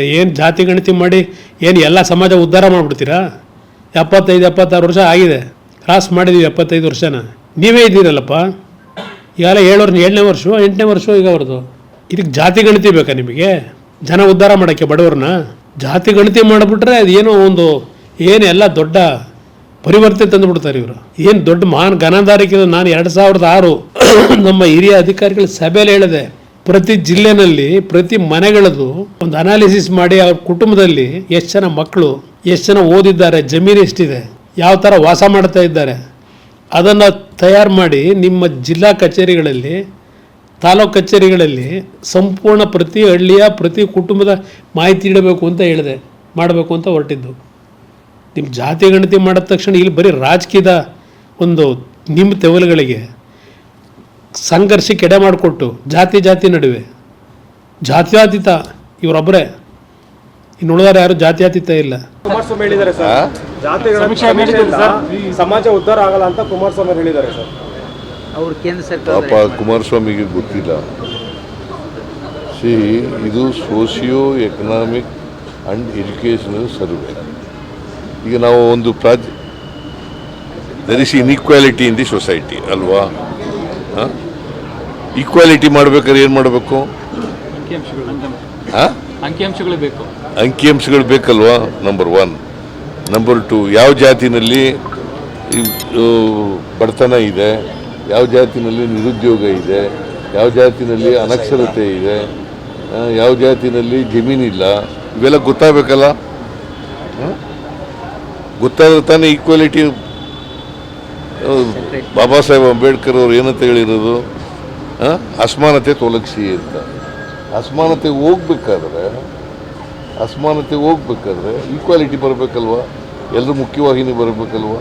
ಏನು ಜಾತಿ ಗಣತಿ ಮಾಡಿ ಏನು ಎಲ್ಲ ಸಮಾಜ ಉದ್ಧಾರ ಮಾಡಿಬಿಡ್ತೀರಾ? ಎಪ್ಪತ್ತೈದು, ಎಪ್ಪತ್ತಾರು ವರ್ಷ ಆಗಿದೆ. ಕ್ರಾಸ್ ಮಾಡಿದ್ದೀವಿ ಎಪ್ಪತ್ತೈದು ವರ್ಷನ. ನೀವೇ ಇದ್ದೀರಲ್ಲಪ್ಪ? ಈಗೆಲ್ಲ ವರ್ಷ ಏಳನೇ ವರ್ಷ, ಎಂಟನೇ ವರ್ಷ ಈಗ ಅವ್ರದ್ದು. ಇದಕ್ಕೆ ಜಾತಿ ಗಣತಿ ಬೇಕಾ ನಿಮಗೆ? ಜನ ಉದ್ಧಾರ ಮಾಡೋಕ್ಕೆ ಬಡವ್ರನ್ನ? ಜಾತಿ ಗಣತಿ ಮಾಡಿಬಿಟ್ರೆ ಅದೇನೋ ಒಂದು, ಏನು ಎಲ್ಲ ದೊಡ್ಡ ಪರಿವರ್ತನೆ ತಂದುಬಿಡ್ತಾರೆ ಇವರು. ಏನು ದೊಡ್ಡ ಮಹಾನ್ ಗಣದಾರಿಕೆ ನಾನು ಎರಡು ಸಾವಿರದ ಆರು, ನಮ್ಮ ಹಿರಿಯ ಅಧಿಕಾರಿಗಳ ಸಭೆಯಲ್ಲಿ ಹೇಳಿದೆ. ಪ್ರತಿ ಜಿಲ್ಲೆನಲ್ಲಿ, ಪ್ರತಿ ಮನೆಗಳದ್ದು ಒಂದು ಅನಾಲಿಸಿಸ್ ಮಾಡಿ ಅವ್ರ ಕುಟುಂಬದಲ್ಲಿ ಎಷ್ಟು ಜನ ಮಕ್ಕಳು ಎಷ್ಟು ಜನ ಓದಿದ್ದಾರೆ, ಜಮೀನು ಎಷ್ಟಿದೆ, ಯಾವ ಥರ ವಾಸ ಮಾಡ್ತಾ ಇದ್ದಾರೆ, ಅದನ್ನು ತಯಾರು ಮಾಡಿ ನಿಮ್ಮ ಜಿಲ್ಲಾ ಕಚೇರಿಗಳಲ್ಲಿ, ತಾಲೂಕು ಕಚೇರಿಗಳಲ್ಲಿ ಸಂಪೂರ್ಣ ಪ್ರತಿ ಹಳ್ಳಿಯ, ಪ್ರತಿ ಕುಟುಂಬದ ಮಾಹಿತಿ ಇಡಬೇಕು ಅಂತ ಹೇಳಿದೆ, ಮಾಡಬೇಕು ಅಂತ ಹೊರಟಿದ್ದು. ನಿಮ್ಮ ಜಾತಿ ಗಣತಿ ಮಾಡಿದ ತಕ್ಷಣ ಇಲ್ಲಿ ಬರೀ ರಾಜಕೀಯದ ಒಂದು ನಿಮ್ಮ ತೆವಲುಗಳಿಗೆ ಸಂಘರ್ಷಕ್ಕೆ ಎಡೆ ಮಾಡಿಕೊಟ್ಟು ಜಾತಿ ಜಾತಿ ನಡುವೆ. ಜಾತ್ಯಾತೀತ ಇವರೊಬ್ಬರೇ ಇನ್ನು ಉಳಿದಾರೆ ಯಾರು ಜಾತ್ಯಾತೀತ ಇಲ್ಲ. ಕುಮಾರಸ್ವಾಮಿ ಹೇಳಿದ್ದಾರೆ ಸರ್. ಸಮಾಜ ಉದ್ಧಾರ ಆಗಲ್ಲ ಅಂತ ಕುಮಾರಸ್ವಾಮಿ ಹೇಳಿದ್ದಾರೆ ಸರ್. ಅವರು ಕೇಂದ್ರ ಪಾಪ ಸರ್ಕಾರ ಕುಮಾರಸ್ವಾಮಿಗೆ ಗೊತ್ತಿಲ್ಲ. ಸಿ ಇದು socio economic and educational survey. ಈಗ ನಾವು ಒಂದು ಪ್ರಾಜ್ there is inequality in the society ಅಲ್ವಾ? ಈಕ್ವಾಲಿಟಿ ಮಾಡ್ಬೇಕಾದ್ರೆ ಏನು ಮಾಡಬೇಕು? ಹಾಂ ಅಂಕಿಅಂಶಗಳು ಬೇಕು. ಅಂಕಿಅಂಶಗಳು ಬೇಕಲ್ವಾ? ನಂಬರ್ ಒನ್ ನಂಬರ್ ಟು ಯಾವ ಜಾತಿನಲ್ಲಿ ಬಡತನ ಇದೆ? ಯಾವ ಜಾತಿನಲ್ಲಿ ನಿರುದ್ಯೋಗ ಇದೆ? ಯಾವ ಜಾತಿನಲ್ಲಿ ಅನಕ್ಷರತೆ ಇದೆ? ಯಾವ ಜಾತಿನಲ್ಲಿ ಜಮೀನಿಲ್ಲ ಇವೆಲ್ಲ ಗೊತ್ತಾಗಬೇಕಲ್ಲ? ಗೊತ್ತಾದ್ರೆ ತಾನೇ ಈಕ್ವಾಲಿಟಿ ಬಾಬಾ ಸಾಹೇಬ್ ಅಂಬೇಡ್ಕರ್ ಅವ್ರು ಏನಂತ ಹೇಳಿರೋದು? ಅಸಮಾನತೆ ತೊಲಗಿಸಿ ಅಂತ. ಅಸಮಾನತೆ ಹೋಗ್ಬೇಕಾದ್ರೆ ಅಸಮಾನತೆ ಹೋಗ್ಬೇಕಾದ್ರೆ ಈಕ್ವಾಲಿಟಿ ಬರಬೇಕಲ್ವಾ? ಎಲ್ಲರೂ ಮುಖ್ಯವಾಹಿನಿ ಬರಬೇಕಲ್ವಾ?